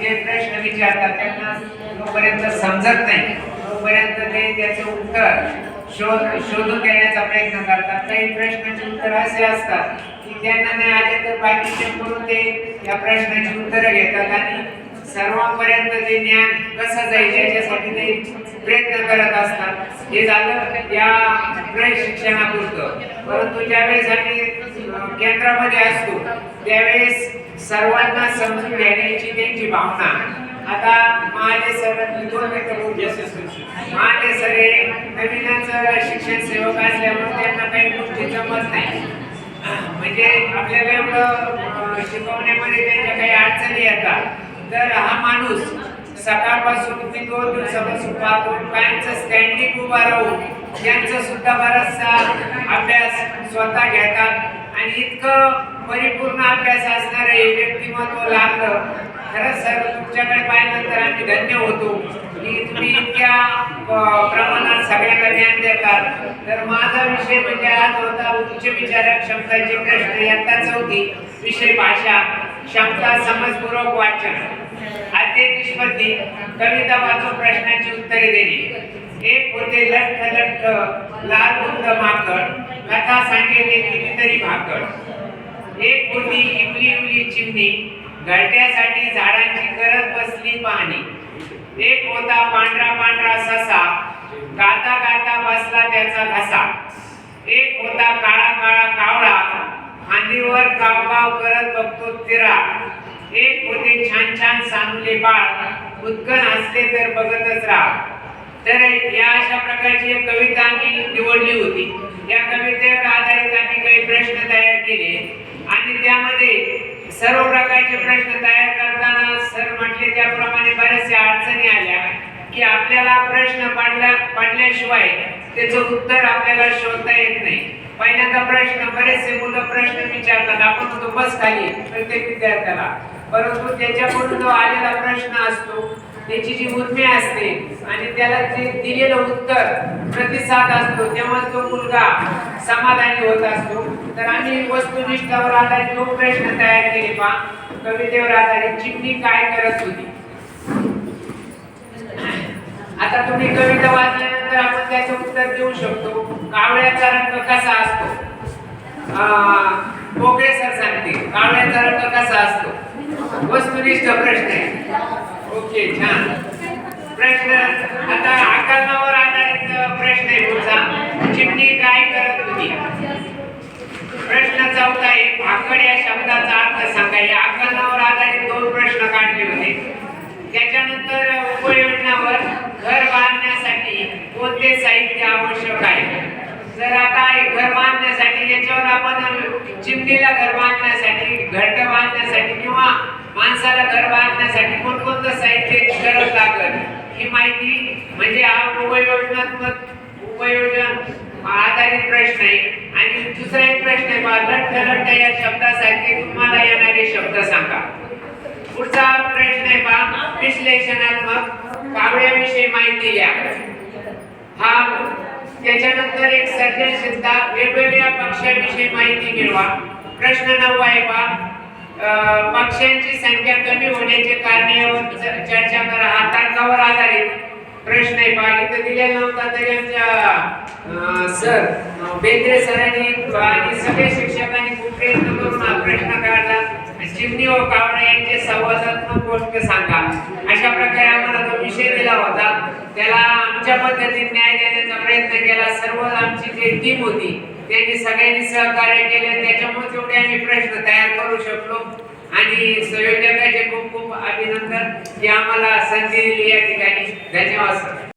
जे प्रश्न विचारतात त्यांना जोपर्यंत समजत नाही. तोपर्यंत ते त्याचे उत्तर शोध शोधून देण्याचा प्रयत्न करतात. काही प्रश्नाचे उत्तर असे असतात की त्यांना नाही आले तर बाकीचे करून ते या प्रश्नाची उत्तरं घेतात आणि सर्वांपर्यंत ते ज्ञान कसं जाईल याच्यासाठी ते प्रयत्न करत असतात. हे झालं या शिक्षणापुरतं. परंतु ज्यावेळेस आम्ही केंद्रामध्ये असतो त्यावेळेस सर्वांना समजून घेण्याची त्यांची भावना. आता महाले सर दोन महाले सर हे नवीनच शिक्षण सेवक असल्यामुळे त्यांना काही गोष्टी जमत नाही. म्हणजे आपल्याला एवढं शिकवण्यामध्ये त्यांच्या काही अडचणी येतात. तर हा माणूस सकाळपासून मी दोन दिवसापासून पाहतो कायमचं स्टँडिंग उभा राहून त्यांचा सुद्धा बराचसा अभ्यास स्वतः घेतात. आणि इतकं परिपूर्ण अभ्यास असणारं हे व्यक्तिमत्व लाभलं खरंच सर तुमच्याकडे पाहिल्यानंतर आम्ही धन्य होतो. की तुम्ही इतक्या प्रमाणात सगळ्यांना ज्ञान देतात. तर माझा विषय म्हणजे आज होता उच्च विचारक क्षमताचे प्रश्न. इयत्ता चौथी विषय भाषा. क्षमता समजपूर्वक वाचन. आद्य निष्पत्ती कविता वाचून प्रश्नांची उत्तरे देणे एक होते लठ्ठ लठ्ठ लाल बुंद माकड कथा सांगेले कितीतरी भाकड. एक होती इवली इवली चिमणी. घरट्यासाठी झाडांची गरज बसली पाहणी. एक होता पांढरा पांढरा ससा. गाता गाता बसला त्याचा घसा. एक होता काळा काळा कावळा. खांदीवर कावकाव करत बघतो तिरा. एक होते छान छान सांगले बाळ. उत्कन असले तर बघतच राहा तर या अशा प्रकारची एक कविता आम्ही निवडली होती. या कवितेवर आधारित आम्ही काही प्रश्न तयार केले. आणि त्यामध्ये सर्व प्रकारचे प्रश्न तयार करताना सर म्हटले त्याप्रमाणे बऱ्याचशा अडचणी आल्या की आपल्याला प्रश्न पडल्या पडल्याशिवाय त्याचं उत्तर आपल्याला शोधता येत नाही. पहिल्यांदा प्रश्न बरेचसे मुलं प्रश्न विचारतात. आपण म्हणतो बस खाली. प्रत्येक विद्यार्थ्याला. परंतु त्याच्याकडून जो आलेला प्रश्न असतो त्याची जी उर्मी असते आणि त्याला जे दिलेलं उत्तर प्रतिसाद असतो तेव्हा तो मुलगा समाधानी होत असतो. तर आम्ही वस्तुनिष्ठावर आधारित दोन प्रश्न तयार केले पा कवितेवर आधारित चिमणी काय करत होती? आता तुम्ही कविता वाचल्यानंतर आपण त्याचं उत्तर देऊ शकतो. कावळ्याचा रंग कसा असतो? अं, पोकळे सर सांगते कावळ्याचा रंग कसा असतो? वस्तुनिष्ठ प्रश्न आहे. ओके छान. प्रश्न आता आकारणावर आधारित प्रश्न आहे तुमचा. चिमणी काय करत होती? प्रश्न चौथा आहे आकड या शब्दाचा अर्थ सांगा. या आकारणावर आधारित दोन प्रश्न काढले होते. त्याच्यानंतर उपयोजनावर घर बांधण्यासाठी कोणते साहित्य आवश्यक आहे? जर आता घर बांधण्यासाठी याच्यावर आपण चिमणीला घर बांधण्यासाठी घट बांधण्यासाठी किंवा माणसाला घर बांधण्यासाठी कोणकोणतं साहित्य गरज लागेल? ही माहिती म्हणजे हा उपयोजनात्मक उपयोजन आधारित प्रश्न आहे. आणि दुसरा एक प्रश्न आहे बालट लठ्ठ या शब्दासारखे तुम्हाला येणारे शब्द सांगा. पुढचा प्रश्न आहे बा विश्लेषणात्मक कावळ्याविषयी माहिती द्या हा त्याच्यानंतर एक सर्जनशीलता वेगवेगळ्या पक्षाविषयी माहिती मिळवा. प्रश्न नववा आहे बा पक्ष्यांची संख्या कमी होण्याचे कारणे चर्चा करा. हा तर्कावर आधारित प्रश्न आहे. पहा इथं दिलेला नव्हता तरी आमच्या सर बेंद्रे सरांनी आणि सगळे शिक्षकांनी खूप प्रयत्न करून हा प्रश्न काढला. चिमणी व कावळा यांचे संवादात्मक गोष्ट सांगा. अशा प्रकारे आम्हाला तो विषय दिला होता. त्याला आमच्या पद्धतीने न्याय देण्याचा प्रयत्न केला. सर्व आमची जी टीम होती त्यांनी सगळ्यांनी सहकार्य केले. त्याच्यामुळे तेवढे आम्ही प्रश्न तयार आणि संयोजकाचे खूप खूप अभिनंदन. की आम्हाला संधी दिली या ठिकाणी. धन्यवाद सर.